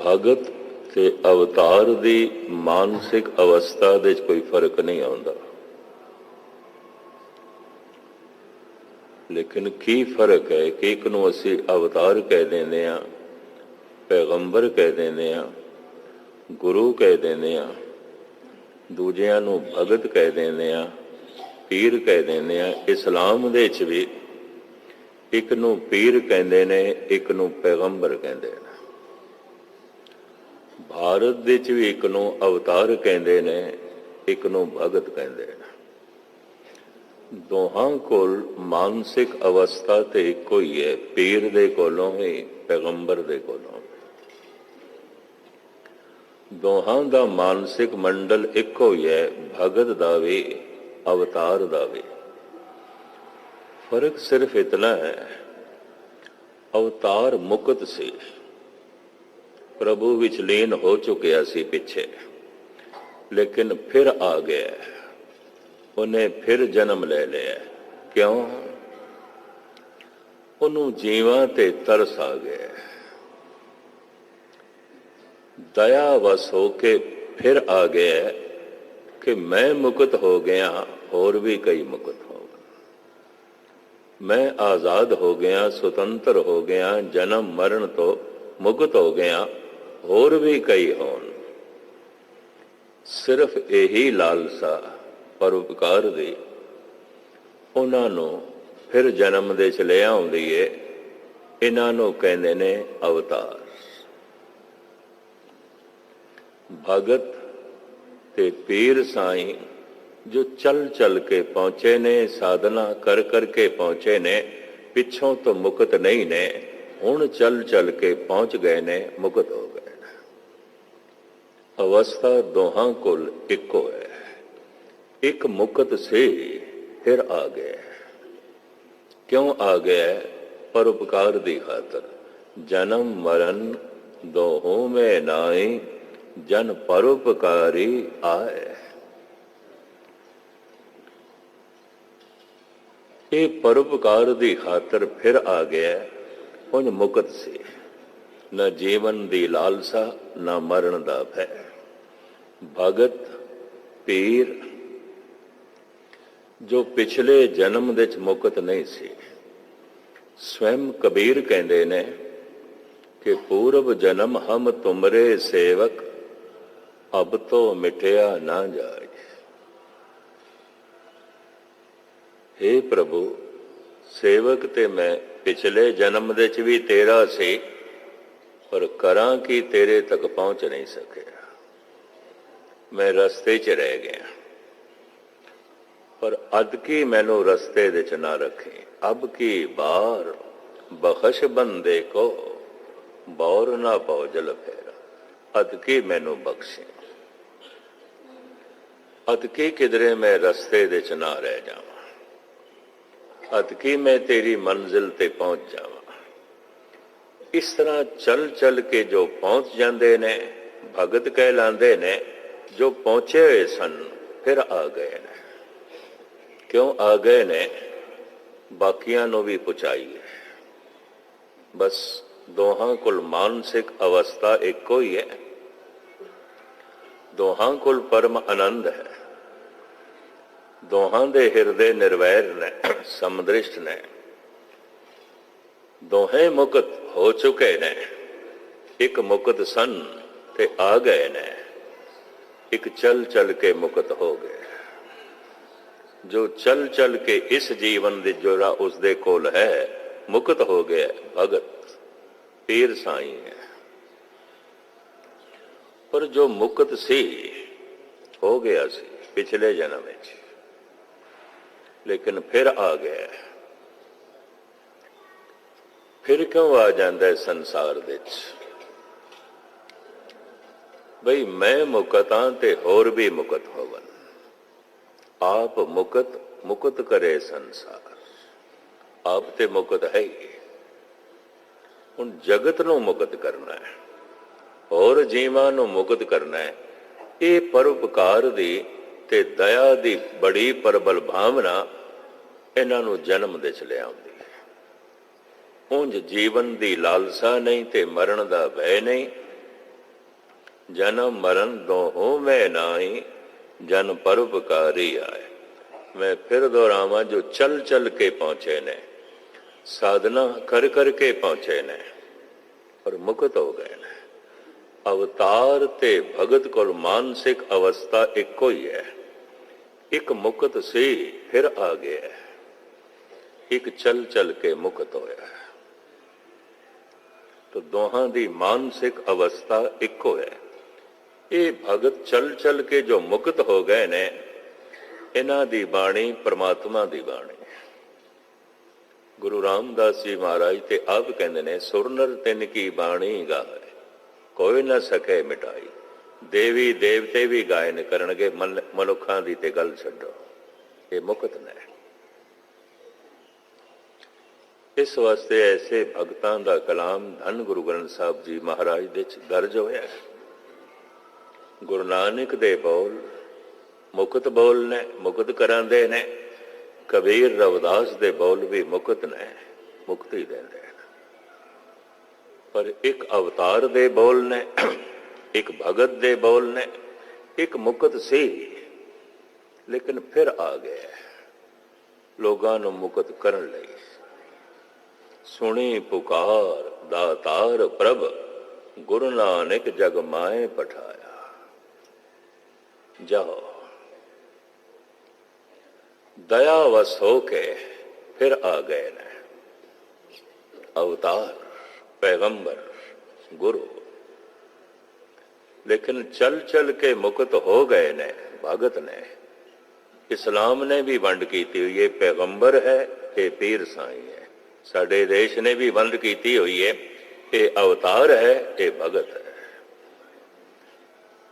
ਭਗਤ ਤੇ ਅਵਤਾਰ ਦੀ ਮਾਨਸਿਕ ਅਵਸਥਾ ਦੇ ਵਿੱਚ ਕੋਈ ਫ਼ਰਕ ਨਹੀਂ ਆਉਂਦਾ। ਲੇਕਿਨ ਕੀ ਫ਼ਰਕ ਹੈ ਕਿ ਇੱਕ ਨੂੰ ਅਸੀਂ ਅਵਤਾਰ ਕਹਿ ਦਿੰਦੇ ਆ ਪੈਗੰਬਰ ਕਹਿ ਦਿੰਦੇ ਆ ਗੁਰੂ ਕਹਿ ਦਿੰਦੇ ਆ ਦੂਜਿਆਂ ਨੂੰ ਭਗਤ ਕਹਿ ਦਿੰਦੇ ਆ ਪੀਰ ਕਹਿ ਦਿੰਦੇ ਆ ਇਸਲਾਮ ਦੇ ਵਿੱਚ ਵੀ ਇੱਕ ਨੂੰ ਪੀਰ ਕਹਿੰਦੇ ਨੇ, ਇੱਕ ਨੂੰ ਪੈਗੰਬਰ ਕਹਿੰਦੇ ਨੇ। ਭਾਰਤ ਦੇ ਵਿੱਚ ਵੀ ਇੱਕ ਨੂੰ ਅਵਤਾਰ ਕਹਿੰਦੇ ਨੇ, ਇੱਕ ਨੂੰ ਭਗਤ ਕਹਿੰਦੇ ਨੇ। ਦੋਹਾਂ ਕੋਲ ਮਾਨਸਿਕ ਅਵਸਥਾ ਤੇ ਇੱਕੋ ਹੀ ਹੈ, ਪੀਰ ਦੇ ਕੋਲੋਂ ਹੀ ਪੈਗੰਬਰ ਦੇ ਕੋਲੋਂ ਦੋਹਾਂ ਦਾ ਮਾਨਸਿਕ ਮੰਡਲ ਇੱਕੋ ਹੀ ਹੈ, ਭਗਤ ਦਾ ਵੀ, ਅਵਤਾਰ ਦਾ ਵੀ। ਫ਼ਰਕ ਸਿਰਫ ਇਤਨਾ ਹੈ, ਅਵਤਾਰ ਮੁਕਤ ਸੀ। ਪ੍ਰਭੂ ਵਿੱਚ ਲੀਨ ਹੋ ਚੁੱਕਿਆ ਸੀ ਪਿੱਛੇ, ਲੇਕਿਨ ਫਿਰ ਆ ਗਿਆ। ਉਹਨੇ ਫਿਰ ਜਨਮ ਲੈ ਲਿਆ। ਕਿਉਂ? ਉਹਨੂੰ ਜੀਵਾਂ ਤੇ ਤਰਸ ਆ ਗਿਆ। ਦਇਆ ਵਸ ਹੋ ਕੇ ਫਿਰ ਆ ਗਿਆ ਕਿ ਮੈਂ ਮੁਕਤ ਹੋ ਗਿਆ, ਹੋਰ ਵੀ ਕਈ ਮੁਕਤ ਹੋ ਗਏ ਮੈਂ ਆਜ਼ਾਦ ਹੋ ਗਿਆ, ਸੁਤੰਤਰ ਹੋ ਗਿਆ, ਜਨਮ ਮਰਨ ਤੋਂ ਮੁਕਤ ਹੋ ਗਿਆ। ਹੋਰ ਵੀ ਕਈ ਹੋਣ। ਸਿਰਫ ਇਹੀ ਲਾਲਸਾ ਪਰਉਪਕਾਰ ਦੀ ਉਹਨਾਂ ਨੂੰ ਫਿਰ ਜਨਮ ਦੇ ਚ ਲੈ ਆਉਂਦੀ ਏ। ਇਹਨਾਂ ਨੂੰ ਕਹਿੰਦੇ ਨੇ ਅਵਤਾਰ। ਭਗਤ ਤੇ ਪੀਰ ਸਾਈਂ ਜੋ ਚਲ ਚਲ ਕੇ ਪਹੁੰਚੇ ਨੇ, ਸਾਧਨਾ ਕਰ ਕਰਕੇ ਪਹੁੰਚੇ ਨੇ, ਪਿੱਛੋਂ ਤੋਂ ਮੁਕਤ ਨਹੀਂ ਨੇ, ਹੁਣ ਚਲ ਚਲ ਕੇ ਪਹੁੰਚ ਗਏ ਨੇ, ਮੁਕਤ ਹੋ ਅਵਸਥਾ ਦੋਹਾਂ ਕੋਲ ਇੱਕੋ ਹੈ। ਇੱਕ ਮੁਕਤ ਸੇ, ਫਿਰ ਆ ਗਿਆ ਕਿਉਂ ਆ ਗਿਆ ਪਰਉਪਕਾਰ ਦੀ ਖਾਤਰ। ਜਨਮ ਮਰਨ ਦੋਹੋਂ ਮੇ ਨਾਈ ਜਨ ਪਰਉਪਕਾਰੀ ਆਏ। ਇਹ ਪਰਉਪਕਾਰ ਦੀ ਖਾਤਰ ਫਿਰ ਆ ਗਿਆ ਉਹ ਮੁਕਤ ਸੀ। ਨਾ ਜੀਵਨ ਦੀ ਲਾਲਸਾ, ਨਾ ਮਰਨ ਦਾ ਭੈ। ਭਗਤ ਪੀਰ ਜੋ ਪਿਛਲੇ ਜਨਮ ਵਿੱਚ ਮੁਕਤ ਨਹੀਂ ਸੀ। ਸਵੈਮ ਕਬੀਰ ਕਹਿੰਦੇ ਨੇ ਕਿ ਪੂਰਬ ਜਨਮ ਹਮ ਤੁਮਰੇ ਸੇਵਕ, ਅਬ ਤੋ ਮਿਟਿਆ ਨਾ ਜਾਏ। हे ਪ੍ਰਭੂ, ਸੇਵਕ ਤੇ ਮੈਂ ਪਿਛਲੇ ਜਨਮ ਵਿੱਚ ਵੀ ਤੇਰਾ ਸੀ, ਪਰ ਕਰਾਂ ਕਿ ਤੇਰੇ ਤੱਕ ਪਹੁੰਚ ਨਹੀਂ ਸਕਿਆ। ਮੈਂ ਰਸਤੇ 'ਚ ਰਹਿ ਗਿਆ। ਪਰ ਅਦ ਕੀ ਮੈਨੂੰ ਰਸਤੇ ਦੇ ਚ ਨਾ ਰੱਖੇ। ਅਬ ਕੀ ਬਾਰ ਬਖਸ਼ ਬੰਦੇ ਕੋ, ਬੌਰ ਨਾ ਪਾਉ ਜਲ ਫੇਰਾ। ਅਦ ਕੀ ਮੈਨੂੰ ਬਖਸ਼ੇ। ਅਦ ਕੀ ਕਿਧਰੇ ਮੈਂ ਰਸਤੇ ਦੇ ਚ ਨਾ ਰਹਿ ਜਾਵਾਂ। ਅਦ ਕੀ ਮੈਂ ਤੇਰੀ ਮੰਜ਼ਿਲ ਤੇ ਪਹੁੰਚ ਜਾਵਾਂ। ਇਸ ਤਰ੍ਹਾਂ ਚਲ ਚਲ ਕੇ ਜੋ ਪਹੁੰਚ ਜਾਂਦੇ ਨੇ, ਭਗਤ ਕਹਿ ਕਹਿਲਾਂਦੇ ਨੇ ਜੋ ਪਹੁੰਚੇ ਹੋਏ ਸਨ ਫਿਰ ਆ ਗਏ ਨੇ ਕਿਉਂ ਆ ਗਏ ਨੇ ਬਾਕੀਆਂ ਨੂੰ ਵੀ ਪੁਚਾਈਏ ਬਸ ਦੋਹਾਂ ਕੋਲ ਮਾਨਸਿਕ ਅਵਸਥਾ ਇੱਕੋ ਹੀ ਹੈ ਦੋਹਾਂ ਕੋਲ ਪਰਮ ਆਨੰਦ ਹੈ ਦੋਹਾਂ ਦੇ ਹਿਰਦੇ ਨਿਰਵੈਰ ਨੇ ਸਮਦ੍ਰਿਸ਼ਟ ਨੇ ਦੋਹੇ ਮੁਕਤ ਹੋ ਚੁੱਕੇ ਨੇ ਇੱਕ ਮੁਕਤ ਸਨ ਤੇ ਆ ਗਏ ਨੇ ਇੱਕ ਚਲ ਚਲ ਕੇ ਮੁਕਤ ਹੋ ਗਏ। ਜੋ ਚਲ ਚਲ ਕੇ ਇਸ ਜੀਵਨ ਦੇ ਜੋਰਾ ਉਸ ਦੇ ਕੋਲ ਹੈ, ਮੁਕਤ ਹੋ ਗਿਆ ਭਗਤ ਪੀਰ ਸਾਈਂ ਹੈ। ਪਰ ਜੋ ਮੁਕਤ ਸੀ, ਹੋ ਗਿਆ ਸੀ ਪਿਛਲੇ ਜਨਮ ਵਿੱਚ। ਲੇਕਿਨ ਫਿਰ ਆ ਗਿਆ ਫਿਰ ਕਿਉਂ ਆ ਜਾਂਦਾ ਹੈ ਸੰਸਾਰ ਵਿੱਚ? ਬਈ ਮੈਂ ਮੁਕਤਾਂ ਤੇ ਹੋਰ ਵੀ ਮੁਕਤ ਹੋਵਨ। ਆਪ ਮੁਕਤ ਮੁਕਤ ਕਰੇ ਸੰਸਾਰ। ਆਪ ਤੇ ਮੁਕਤ ਹੈ ਹੁਣ ਜਗਤ ਨੂੰ ਮੁਕਤ ਕਰਨਾ ਹੈ, ਹੋਰ ਜੀਵਾਂ ਨੂੰ ਮੁਕਤ ਕਰਨਾ ਹੈ। ਇਹ ਪਰਉਪਕਾਰ ਦੀ ਤੇ ਦਇਆ ਦੀ ਬੜੀ ਪਰਬਲ ਭਾਵਨਾ ਇਹਨਾਂ ਨੂੰ ਜਨਮ ਦੇ ਚ ਲਿਆਉਂਦੀ ਹੈ। ਉਂਝ ਜੀਵਨ ਦੀ ਲਾਲਸਾ ਨਹੀਂ ਤੇ ਮਰਨ ਦਾ ਭੈ ਨਹੀਂ ਜਨਮ ਮਰਨ ਦੋਹੋਂ ਮੈਂ ਨਾਹੀ, ਜਨ ਪਰਉਪਕਾਰੀ ਆਏ। ਮੈਂ ਫਿਰ ਦੁਹਰਾਵਾਂ ਜੋ ਚਲ ਚਲ ਕੇ ਪਹੁੰਚੇ ਨੇ, ਸਾਧਨਾ ਕਰ ਕਰ ਕੇ ਪਹੁੰਚੇ ਨੇ ਔਰ ਮੁਕਤ ਹੋ ਗਏ ਨੇ। ਅਵਤਾਰ ਤੇ ਭਗਤ ਕੋਲ ਮਾਨਸਿਕ ਅਵਸਥਾ ਇੱਕੋ ਹੀ ਹੈ। ਇੱਕ ਮੁਕਤ ਸੀ, ਫਿਰ ਆ ਗਿਆ ਇੱਕ ਚਲ ਚਲ ਕੇ ਮੁਕਤ ਹੋਇਆ ਤੋ ਦੋਹਾਂ ਦੀ ਮਾਨਸਿਕ ਅਵਸਥਾ ਇੱਕੋ ਹੈ। ਇਹ ਭਗਤ ਚਲ ਚਲ ਕੇ ਜੋ ਮੁਕਤ ਹੋ ਗਏ ਨੇ, ਇਹਨਾਂ ਦੀ ਬਾਣੀ ਪ੍ਰਮਾਤਮਾ ਦੀ ਬਾਣੀ। ਗੁਰੂ ਰਾਮਦਾਸ ਜੀ ਮਹਾਰਾਜ ਤੇ ਆਪ ਕਹਿੰਦੇ ਨੇ, ਸੁਰਨਰ ਤਿਨ ਕੀ ਬਾਣੀ ਗਾਵੇ ਕੋਈ ਨਾ ਸਕੇ ਮਿਟਾਈ। ਦੇਵੀ ਦੇਵਤੇ ਵੀ ਗਾਇਨ ਕਰਨਗੇ ਮਨੁੱਖਾਂ ਦੀ ਤੇ ਗੱਲ ਛੱਡੋ, ਇਹ ਮੁਕਤ ਨੇ। ਇਸ ਵਾਸਤੇ ਐਸੇ ਭਗਤਾਂ ਦਾ ਕਲਾਮ ਧੰਨ ਗੁਰੂ ਗ੍ਰੰਥ ਸਾਹਿਬ ਜੀ ਮਹਾਰਾਜ ਦੇ ਚ ਦਰਜ ਹੋਇਆ ਹੈ। ਗੁਰੂ ਨਾਨਕ ਦੇ ਬੋਲ, ਮੁਕਤ ਬੋਲ ਨੇ, ਮੁਕਤ ਕਰਾਂਦੇ ਨੇ। ਕਬੀਰ ਰਵਿਦਾਸ ਦੇ ਬੋਲ ਵੀ ਮੁਕਤ ਨੇ, ਮੁਕਤੀ ਦਿੰਦੇ ਨੇ। ਪਰ ਇੱਕ ਅਵਤਾਰ ਦੇ ਬੋਲ ਨੇ, ਇੱਕ ਭਗਤ ਦੇ ਬੋਲ ਨੇ, ਇੱਕ ਮੁਕਤ ਸੀ। ਲੇਕਿਨ ਫਿਰ ਆ ਗਿਆ ਲੋਕਾਂ ਨੂੰ ਮੁਕਤ ਕਰਨ ਲਈ। ਸੁਣੀ ਪੁਕਾਰ ਦਾਤਾਰ ਪ੍ਰਭ, ਗੁਰੂ ਨਾਨਕ ਜਗ ਮਾਏ ਪਠਾਇਆ ਜਾਓ। ਦਇਆ ਵਸ ਹੋ ਕੇ ਫਿਰ ਆ ਗਏ ਨੇ। ਅਵਤਾਰ, ਪੈਗੰਬਰ, ਗੁਰੂ। ਲੇਕਿਨ ਚਲ ਚਲ ਕੇ ਮੁਕਤ ਹੋ ਗਏ ਨੇ, ਭਗਤ ਨੇ। ਇਸਲਾਮ ਨੇ ਵੀ ਵੰਡ ਕੀਤੀ ਹੋਈ ਹੈ ਪੈਗੰਬਰ ਹੈ, ਇਹ ਪੀਰ ਸਾਈਂ ਹੈ। ਸਾਡੇ ਦੇਸ਼ ਨੇ ਵੀ ਵੰਡ ਕੀਤੀ ਹੋਈ ਹੈ ਇਹ ਅਵਤਾਰ ਹੈ, ਇਹ ਭਗਤ ਹੈ।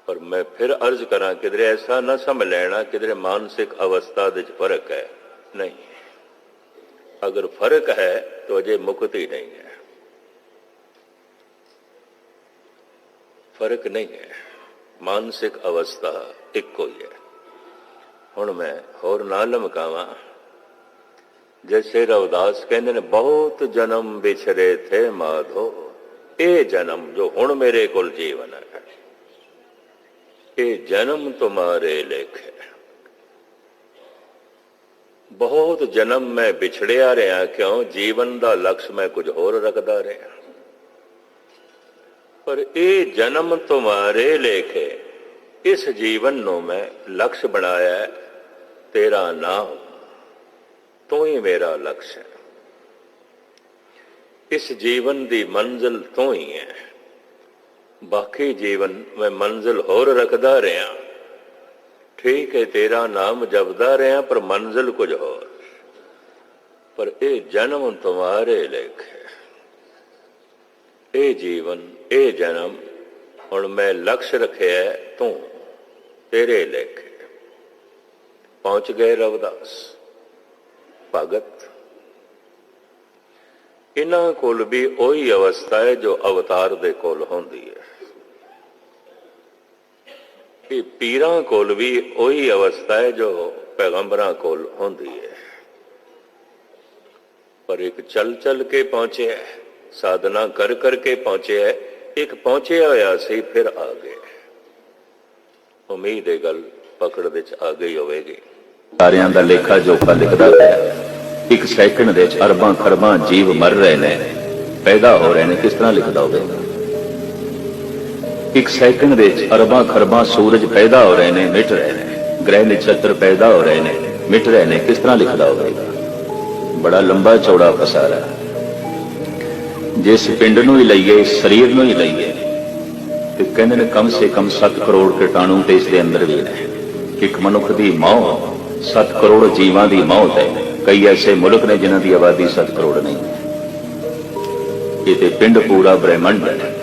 ਪਰ ਮੈਂ ਫਿਰ ਅਰਜ਼ ਕਰਾਂ ਕਿਧਰੇ ਐਸਾ ਨਾ ਸਮਝ ਲੈਣਾ ਕਿਧਰੇ ਮਾਨਸਿਕ ਅਵਸਥਾ ਦੇ ਵਿੱਚ ਫ਼ਰਕ ਹੈ ਨਹੀਂ ਅਗਰ ਫ਼ਰਕ ਹੈ ਤਾਂ ਅਜੇ ਮੁਕਤੀ ਨਹੀਂ ਹੈ ਫ਼ਰਕ ਨਹੀਂ ਹੈ ਮਾਨਸਿਕ ਅਵਸਥਾ ਇੱਕੋ ਹੀ ਹੈ ਹੁਣ ਮੈਂ ਹੋਰ ਨਾ ਲਮਕਾਵਾਂ ਜੈਸੇ ਰਵਦਾਸ ਕਹਿੰਦੇ ਨੇ ਬਹੁਤ ਜਨਮ ਵਿਛਰੇ ਥੇ ਮਾਧੋ ਇਹ ਜਨਮ ਜੋ ਹੁਣ ਮੇਰੇ ਕੋਲ ਜੀਵਨ ਹੈ ਇਹ ਜਨਮ ਤੁਮਾਰੇ ਲੇਖੇ ਬਹੁਤ ਜਨਮ ਮੈਂ ਵਿਛੜਿਆ ਰਿਹਾ, ਕਿਉਂ? ਜੀਵਨ ਦਾ ਲਕਸ਼ ਮੈਂ ਕੁਝ ਹੋਰ ਰੱਖਦਾ ਰਿਹਾ। ਪਰ ਇਹ ਜਨਮ ਤੁਮਾਰੇ ਲੇਖੇ ਇਸ ਜੀਵਨ ਨੂੰ ਮੈਂ ਲਕਸ਼ ਬਣਾਇਆ ਤੇਰਾ ਨਾਮ ਤੂੰ ਹੀ ਮੇਰਾ ਲਕਸ਼ ਹੈ। ਇਸ ਜੀਵਨ ਦੀ ਮੰਜ਼ਿਲ ਤੂੰ ਹੀ ਹੈ। ਬਾਕੀ ਜੀਵਨ ਮੈਂ ਮੰਜ਼ਿਲ ਹੋਰ ਰੱਖਦਾ ਰਿਹਾ। ਠੀਕ ਹੈ, ਤੇਰਾ ਨਾਮ ਜਪਦਾ ਰਿਹਾ, ਪਰ ਮੰਜ਼ਿਲ ਕੁਝ ਹੋਰ। ਪਰ ਇਹ ਜਨਮ ਤੁਮਾਰੇ ਲੇਖ ਹੈ। ਇਹ ਜੀਵਨ, ਇਹ ਜਨਮ, ਹੁਣ ਮੈਂ ਲਕਸ਼ ਰੱਖਿਆ ਤੂੰ, ਤੇਰੇ ਲੇਖ ਪਹੁੰਚ ਗਏ ਰਵਦਾਸ। ਭਗਤ। ਇਹਨਾਂ ਕੋਲ ਵੀ ਉਹੀ ਅਵਸਥਾ ਹੈ ਜੋ ਅਵਤਾਰ ਦੇ ਕੋਲ ਹੁੰਦੀ ਹੈ। ਇਹ ਪੀਰਾਂ ਕੋਲ ਵੀ ਉਹੀ ਅਵਸਥਾ ਹੈ ਜੋ ਪੈਗੰਬਰਾਂ ਕੋਲ ਹੁੰਦੀ ਹੈ। ਪਰ ਇੱਕ ਚਲ ਚਲ ਕੇ ਪਹੁੰਚਿਆ ਸਾਧਨਾ ਕਰ ਕਰ ਪਹੁੰਚਿਆ ਇੱਕ ਪਹੁੰਚਿਆ ਹੋਇਆ ਸੀ ਫਿਰ ਆ ਗਏ ਉਮੀਦ ਹੈ ਗੱਲ ਪਕੜ ਵਿੱਚ ਆ ਗਈ ਹੋਵੇਗੀ। ਸਾਰਿਆਂ ਦਾ ਲੇਖਾ ਜੋਖਾ ਲਿਖਦਾ ਪਿਆ ਇੱਕ ਸੈਕਿੰਡ ਦੇ ਵਿੱਚ ਅਰਬਾਂ ਖਰਬਾਂ ਜੀਵ ਮਰ ਰਹੇ ਨੇ, ਪੈਦਾ ਹੋ ਰਹੇ ਨੇ, ਕਿਸ ਤਰ੍ਹਾਂ ਲਿਖਦਾ ਹੋਵੇਗਾ ਇੱਕ ਸੈਕਿੰਡ ਵਿੱਚ ਅਰਬਾਂ ਖਰਬਾਂ ਸੂਰਜ ਪੈਦਾ ਹੋ ਰਹੇ ਨੇ, ਮਿਟ ਰਹੇ ਨੇ। ਗ੍ਰਹਿ ਨਛੱਤਰ ਪੈਦਾ ਹੋ ਰਹੇ ਨੇ, ਮਿਟ ਰਹੇ ਨੇ। ਕਿਸ ਤਰ੍ਹਾਂ ਲਿਖਦਾ ਹੋਵੇਗਾ? ਬੜਾ ਲੰਬਾ ਚੌੜਾ ਪਸਾਰਾ। ਜਿਸ ਪਿੰਡ ਨੂੰ ਹੀ ਲਈਏ, ਸਰੀਰ ਨੂੰ ਹੀ ਲਈਏ, ਤੇ ਕਹਿੰਦੇ ਨੇ ਕਮ ਸੇ ਕਮ 7 ਕਰੋੜ ਕੀਟਾਣੂ ਤੇ ਇਸ ਦੇ ਅੰਦਰ ਵੀ ਨੇ। ਇੱਕ ਮਨੁੱਖ ਦੀ ਮੌਤ 7 ਕਰੋੜ ਜੀਵਾਂ ਦੀ ਮੌਤ ਹੈ। ਕਈ ਐਸੇ ਮੁਲਕ ਨੇ ਜਿਨ੍ਹਾਂ ਦੀ ਆਬਾਦੀ 7 ਕਰੋੜ ਨਹੀਂ। ਇਹ ਤੇ ਪਿੰਡ ਪੂਰਾ ਬ੍ਰਹਿਮੰਡ ਹੈ।